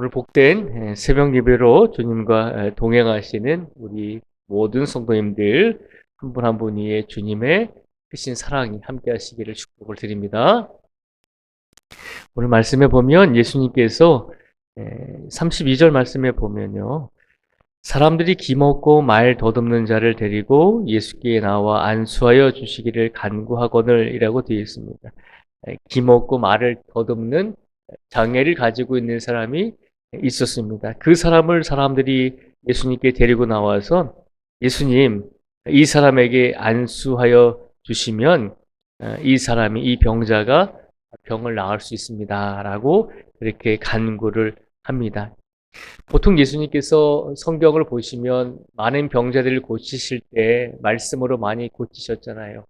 오늘 복된 새벽 예배로 주님과 동행하시는 우리 모든 성도님들 한 분 한분 위에 주님의 크신 사랑이 함께 하시기를 축복을 드립니다. 오늘 말씀에 보면 예수님께서 32절 말씀에 보면요. 사람들이 기먹고 말 더듬는 자를 데리고 예수께 나와 안수하여 주시기를 간구하거늘 이라고 되어 있습니다. 기먹고 말을 더듬는 장애를 가지고 있는 사람이 있었습니다. 그 사람을 사람들이 예수님께 데리고 나와서 예수님, 이 사람에게 안수하여 주시면 이 사람이, 이 병자가 병을 나을 수 있습니다. 라고 그렇게 간구를 합니다. 보통 예수님께서 성경을 보시면 많은 병자들을 고치실 때 말씀으로 많이 고치셨잖아요.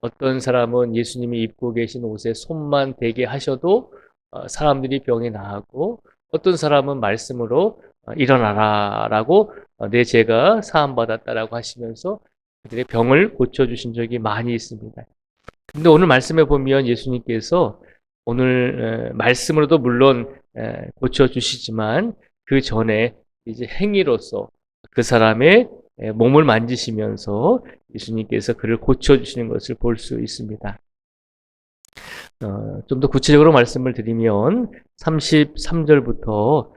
어떤 사람은 예수님이 입고 계신 옷에 손만 대게 하셔도 어, 사람들이 병이 나았고 어떤 사람은 말씀으로 어, 일어나라라고 어, 내 죄가 사함 받았다라고 하시면서 그들의 병을 고쳐 주신 적이 많이 있습니다. 근데 오늘 말씀에 보면 예수님께서 오늘 말씀으로도 물론 고쳐 주시지만 그 전에 이제 행위로서 그 사람의 몸을 만지시면서 예수님께서 그를 고쳐 주시는 것을 볼 수 있습니다. 어, 좀 더 구체적으로 말씀을 드리면 33절부터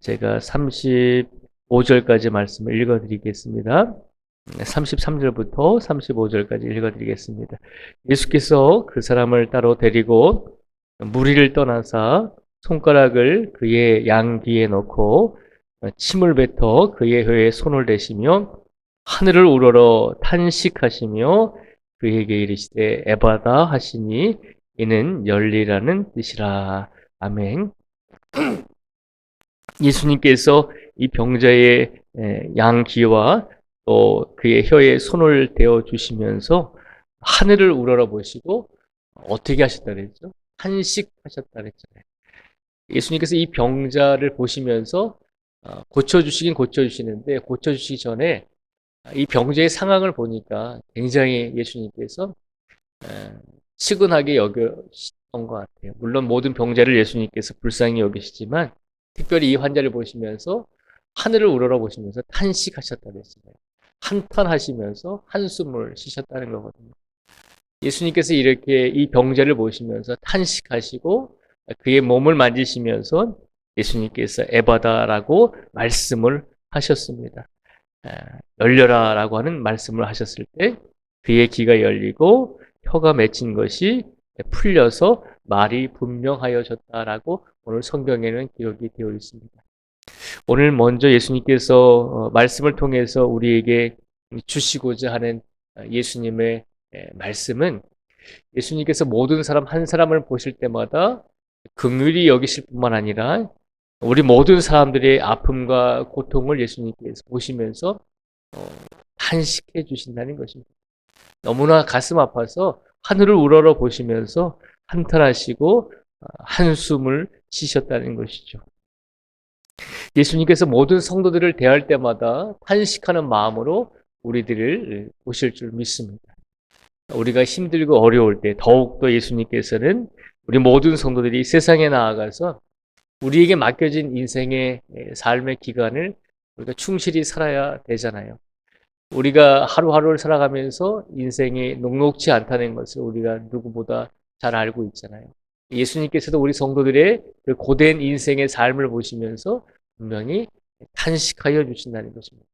제가 35절까지 말씀을 읽어드리겠습니다. 33절부터 35절까지 읽어드리겠습니다. 예수께서 그 사람을 따로 데리고 무리를 떠나사 손가락을 그의 양 뒤에 넣고 침을 뱉어 그의 혀에 손을 대시며 하늘을 우러러 탄식하시며 그에게 이르시되 에바다 하시니 이는 열리라는 뜻이라. 아멘. 예수님께서 이 병자의 양 귀와 또 그의 혀에 손을 대어 주시면서 하늘을 우러러 보시고 어떻게 하셨다 그랬죠? 한식하셨다 그랬잖아요. 예수님께서 이 병자를 보시면서 어, 고쳐주시긴 고쳐주시는데 고쳐주시기 전에 이 병자의 상황을 보니까 굉장히 예수님께서 치근하게 여겼던 것 같아요. 물론 모든 병자를 예수님께서 불쌍히 여기시지만 특별히 이 환자를 보시면서 하늘을 우러러 보시면서 탄식하셨다고 했습니다. 한탄하시면서 한숨을 쉬셨다는 거거든요. 예수님께서 이렇게 이 병자를 보시면서 탄식하시고 그의 몸을 만지시면서 예수님께서 에바다라고 말씀을 하셨습니다. 열려라라고 하는 말씀을 하셨을 때 그의 귀가 열리고 혀가 맺힌 것이 풀려서 말이 분명하여졌다라고 오늘 성경에는 기록이 되어 있습니다. 오늘 먼저 예수님께서 어, 말씀을 통해서 우리에게 주시고자 하는 예수님의 말씀은 예수님께서 모든 사람 한 사람을 보실 때마다 긍휼히 여기실 뿐만 아니라 우리 모든 사람들의 아픔과 고통을 예수님께서 보시면서 어, 한식해 주신다는 것입니다. 너무나 가슴 아파서 하늘을 우러러 보시면서 한탄하시고 어, 한숨을 쉬셨다는 것이죠. 예수님께서 모든 성도들을 대할 때마다 탄식하는 마음으로 우리들을 보실 줄 믿습니다. 우리가 힘들고 어려울 때 더욱더 예수님께서는 우리 모든 성도들이 세상에 나아가서 우리에게 맡겨진 인생의 삶의 기간을 우리가 충실히 살아야 되잖아요. 우리가 하루하루를 살아가면서 인생이 녹록지 않다는 것을 우리가 누구보다 잘 알고 있잖아요. 예수님께서도 우리 성도들의 그 고된 인생의 삶을 보시면서 분명히 탄식하여 주신다는 것입니다.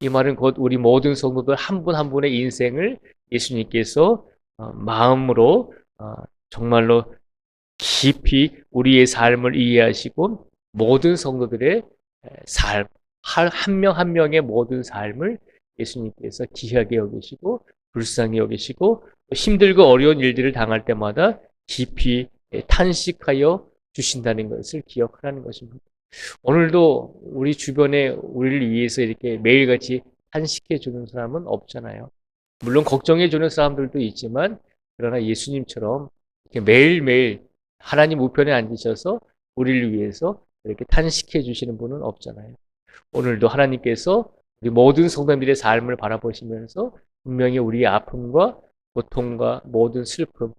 이 말은 곧 우리 모든 성도들 한 분한 분의 인생을 예수님께서 어, 마음으로 어, 정말로 깊이 우리의 삶을 이해하시고 모든 성도들의 삶, 한 명한 명의 모든 삶을 예수님께서 귀하게 여기시고 불쌍히 여기시고 힘들고 어려운 일들을 당할 때마다 깊이 탄식하여 주신다는 것을 기억하라는 것입니다. 오늘도 우리 주변에 우리를 위해서 이렇게 매일같이 탄식해 주는 사람은 없잖아요. 물론 걱정해 주는 사람들도 있지만 그러나 예수님처럼 이렇게 매일매일 하나님 우편에 앉으셔서 우리를 위해서 이렇게 탄식해 주시는 분은 없잖아요. 오늘도 하나님께서 우리 모든 성도들의 삶을 바라보시면서 분명히 우리의 아픔과 고통과 모든 슬픔,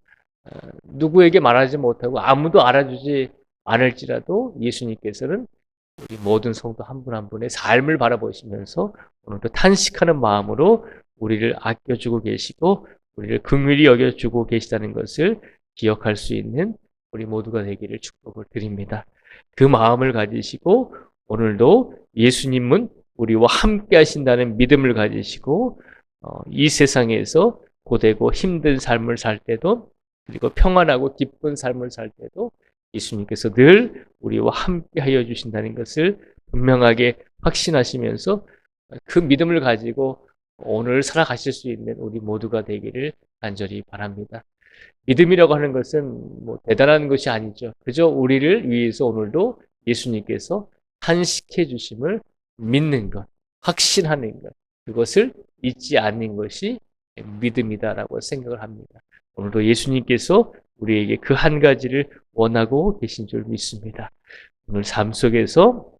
어, 누구에게 말하지 못하고 아무도 알아주지 많을지라도 예수님께서는 우리 모든 성도 한분한 분의 삶을 바라보시면서 오늘도 탄식하는 마음으로 우리를 아껴주고 계시고 우리를 긍휼히 여겨주고 계시다는 것을 기억할 수 있는 우리 모두가 되기를 축복을 드립니다. 그 마음을 가지시고 오늘도 예수님은 우리와 함께 하신다는 믿음을 가지시고 어, 이 세상에서 고되고 힘든 삶을 살 때도 그리고 평안하고 기쁜 삶을 살 때도 예수님께서 늘 우리와 함께 하여 주신다는 것을 분명하게 확신하시면서 그 믿음을 가지고 오늘 살아가실 수 있는 우리 모두가 되기를 간절히 바랍니다. 믿음이라고 하는 것은 뭐 대단한 것이 아니죠. 그저 우리를 위해서 오늘도 예수님께서 탄식해 주심을 믿는 것, 확신하는 것, 그것을 잊지 않는 것이 믿음이다라고 생각을 합니다. 오늘도 예수님께서 우리에게 그 한 가지를 원하고 계신 줄 믿습니다. 오늘 삶 속에서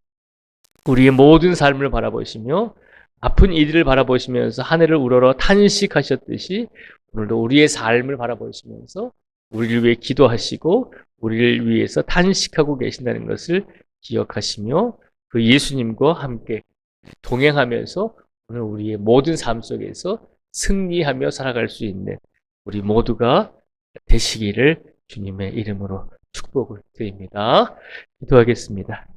우리의 모든 삶을 바라보시며 아픈 이들을 바라보시면서 하늘을 우러러 탄식하셨듯이 오늘도 우리의 삶을 바라보시면서 우리를 위해 기도하시고 우리를 위해서 탄식하고 계신다는 것을 기억하시며 그 예수님과 함께 동행하면서 오늘 우리의 모든 삶 속에서 승리하며 살아갈 수 있는 우리 모두가 되시기를 주님의 이름으로 축복을 드립니다. 기도하겠습니다.